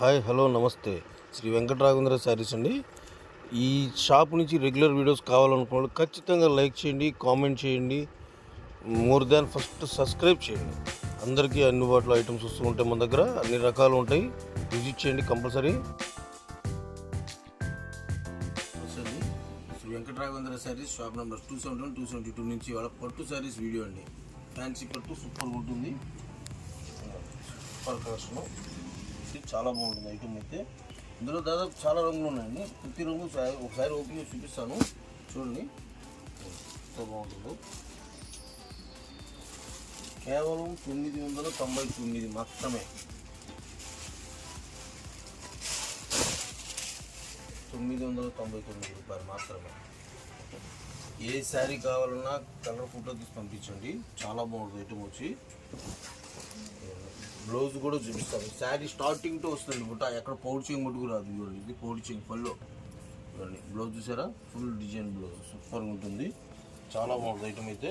Hi hello నమస్తే. శ్రీ వెంకటరాఘవేంద్ర శారీస్ అండి. ఈ షాప్ నుంచి రెగ్యులర్ వీడియోస్ కావాలనుకోండి ఖచ్చితంగా లైక్ చేయండి కామెంట్ చేయండి. మోర్ దాన్ ఫస్ట్ సబ్స్క్రైబ్ చేయండి. అందరికీ అందుబాటులో ఐటమ్స్ వస్తూ ఉంటాయి మన దగ్గర. అన్ని రకాలు ఉంటాయి. విజిట్ చేయండి compulsory. Sri Venkataraghavendra saris shop number two seventy one two seventy two నుంచి వాళ్ళ పట్టు శారీస్ వీడియో అండి. ఫ్యాన్సీ పట్టు సూపర్ ఉంటుంది. సూపర్ కలెక్షన్ ఇది చాలా బాగుంటుంది ఐటమ్ అయితే. ఇందులో దాదాపు చాలా రంగులు ఉన్నాయండి. ప్రతి రంగు ఒకసారి ఓపెన్ చేసి చూపిస్తాను. చూడండి. ఎంత బాగుంటుందో. కేవలం తొమ్మిది వందల తొంభై తొమ్మిది మాత్రమే. తొమ్మిది వందల తొంభై తొమ్మిది రూపాయలు మాత్రమే. ఏ శారీ కావాలన్నా కలర్ ఫోటో తీసి పంపించండి. చాలా బాగుంటుంది ఐటమ్ వచ్చి. బ్లౌజ్ కూడా చూపిస్తాను. శారీ స్టార్టింగ్తో వస్తుంది బుట్ట. ఎక్కడ పౌడ్చింగ్ ముట్టుకు రాదు చూడండి ఇది పౌడ్చింగ్ పళ్ళు చూడండి. బ్లౌజ్ చూసారా? ఫుల్ డిజైన్ బ్లౌజ్ సూపర్గా ఉంటుంది. చాలా బాగుంటుంది ఐటమ్ అయితే.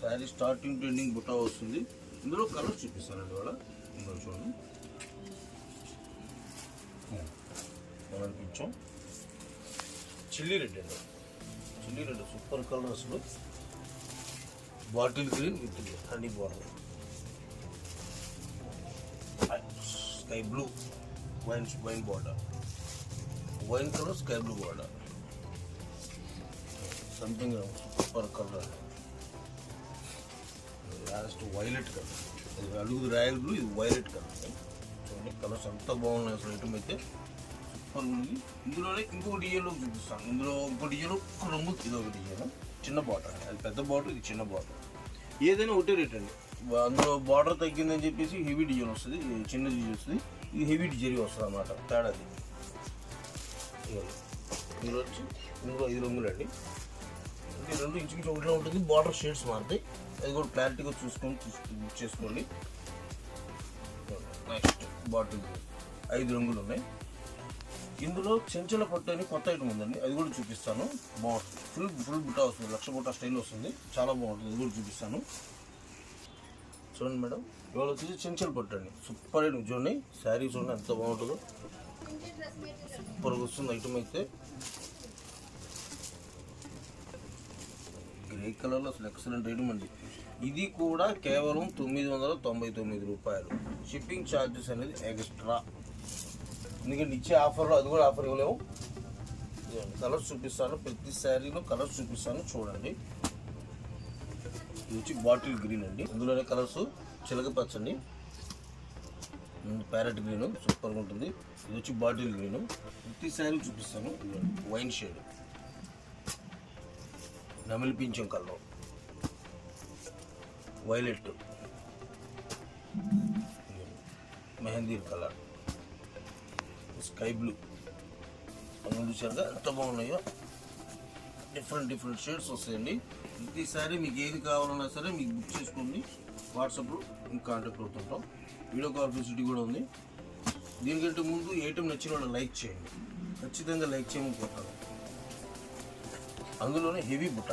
శారీ స్టార్టింగ్ టు ఎండింగ్ బుట్ట వస్తుంది. ఇందులో కలర్ చూపిస్తానండి వాళ్ళ ఇందులో చూడండి. Hmm. కలర్ కొంచెం చిల్లీ రెడ్ అండి. చిల్లీ రెడ్ సూపర్ కలర్ అసలు bottle green with honey bottle sky blue wine wine border. Wine colour sky blue border. Something super colour last violet colour ఇది అడుగు రాయల్ బ్లూ ఇది violet colour చూడండి colours అంత బాగున్నాయి అసలు item అయితే. Super ఉంది. ఇందులోనే ఇంకొక డిజైన్లో చూపిస్తాను. ఇందులో ఇంకో డిజైన్ ఒక్క రంగు ఇది ఒక డిజైన్ చిన్న బాటర్ అది పెద్ద బాటర్ ఇది చిన్న బాటర్ ఏదైనా ఒకటే రేట్ అండి. అందులో బార్డర్ తగ్గిందని చెప్పేసి హెవీ డిజైన్ వస్తుంది చిన్న డిజైన్ వస్తుంది ఇది హెవీ డిజైన్ వస్తుంది అన్నమాట తేడాది. ఇందులో వచ్చి ఇందులో ఐదు రంగులు అండి. రెండు ఇంచుమించు ఒకటిలో ఉంటుంది బార్డర్ షేడ్స్ మారుతాయి. అది కూడా క్లారిటీగా చూసుకొని చేసుకోండి నెక్స్ట్ బాటిల్. ఐదు రంగులు ఉన్నాయి. ఇందులో చెంచల పట్టు అని కొత్త ఐటమ్ ఉందండి. అది కూడా చూపిస్తాను. బాగుంటుంది ఫుల్ ఫుల్ బుట్ట వస్తుంది. లక్ష బుట్ట స్టైల్ వస్తుంది. చాలా బాగుంటుంది. అది కూడా చూపిస్తాను. చూడండి మేడం. ఇవాళ వచ్చేసి చెంచల పట్టు అండి. సూపర్ ఐటమ్ చూడండి. శారీ చూడండి ఎంత బాగుంటుందో. సూపర్గా వస్తుంది ఐటమ్ అయితే. గ్రే కలర్లో అసలు ఎక్సలెంట్ ఐటమ్ అండి. ఇది కూడా కేవలం తొమ్మిది వందల తొంభై తొమ్మిది రూపాయలు. షిప్పింగ్ ఛార్జెస్ అనేది ఎక్స్ట్రా. ఎందుకంటే ఇచ్చే ఆఫర్లో అది కూడా ఆఫర్ ఇవ్వలేము కలర్స్ చూపిస్తాను. ప్రతి శారీలో కలర్స్ చూపిస్తాను. చూడండి. ఇది వచ్చి బాటిల్ గ్రీన్ అండి. ఇందులోనే కలర్స్ చిలక పచ్చండి. ప్యారెట్ గ్రీన్ సూపర్గా ఉంటుంది. ఇది వచ్చి బాటిల్ గ్రీన్. ప్రతి శారీ చూపిస్తాను. Wine shade. నమిలి పింఛం colour. Violet. Mehndi colour. Sky blue. అన్నీ చూసారుగా ఎంత బాగున్నాయో. డిఫరెంట్ డిఫరెంట్ షేడ్స్ వస్తాయండి. ప్రతిసారి మీకు ఏది కావాలన్నా సరే మీకు బుక్ చేసుకోండి. వాట్సాప్లో మీకు కాంటాక్ట్ అవుతుంటాం. వీడియో కాల్ ఫెసిలిటీ కూడా ఉంది. దీనికంటే ముందు ఐటమ్ నచ్చిన వాళ్ళు లైక్ చేయండి. ఖచ్చితంగా లైక్ చేయమని కోరుతాను అందులోనే హెవీ బుట్ట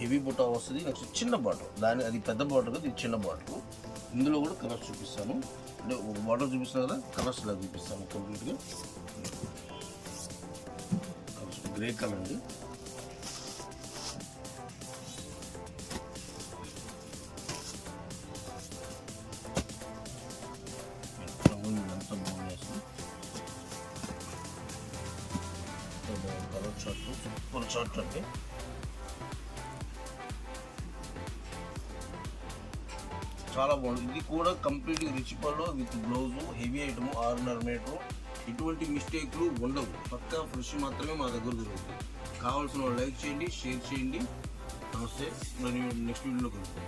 హెవీ బుట్ట వస్తుంది. నెక్స్ట్ చిన్న బాటిల్. దాని అది పెద్ద బాటిల్ కదా ఇది చిన్న బాటిల్. ఇందులో కూడా కలర్స్ చూపిస్తాను. అంటే ఒక బాటిల్ చూపిస్తాను కదా కలర్స్ ఇలా చూపిస్తాను కంప్లీట్గా గ్రే కలర్ అండి కలర్ చార్ట్ సూపర్ చార్ట్ అండి. చాలా బాగుంది. ఇది కూడా కంప్లీట్ రిచ్ పళ్ళు విత్ బ్లౌజు హెవీ ఐటమ్ ఆరున్నర మీటర్ ఎటువంటి మిస్టేక్లు ఉండవు. పక్కా ఫ్రెష్ మాత్రమే మా దగ్గర దొరుకుతుంది. కావాల్సిన వాళ్ళు లైక్ చేయండి షేర్ చేయండి. నమస్తే. మరి నెక్స్ట్ వీడియోలో కలుగుతాం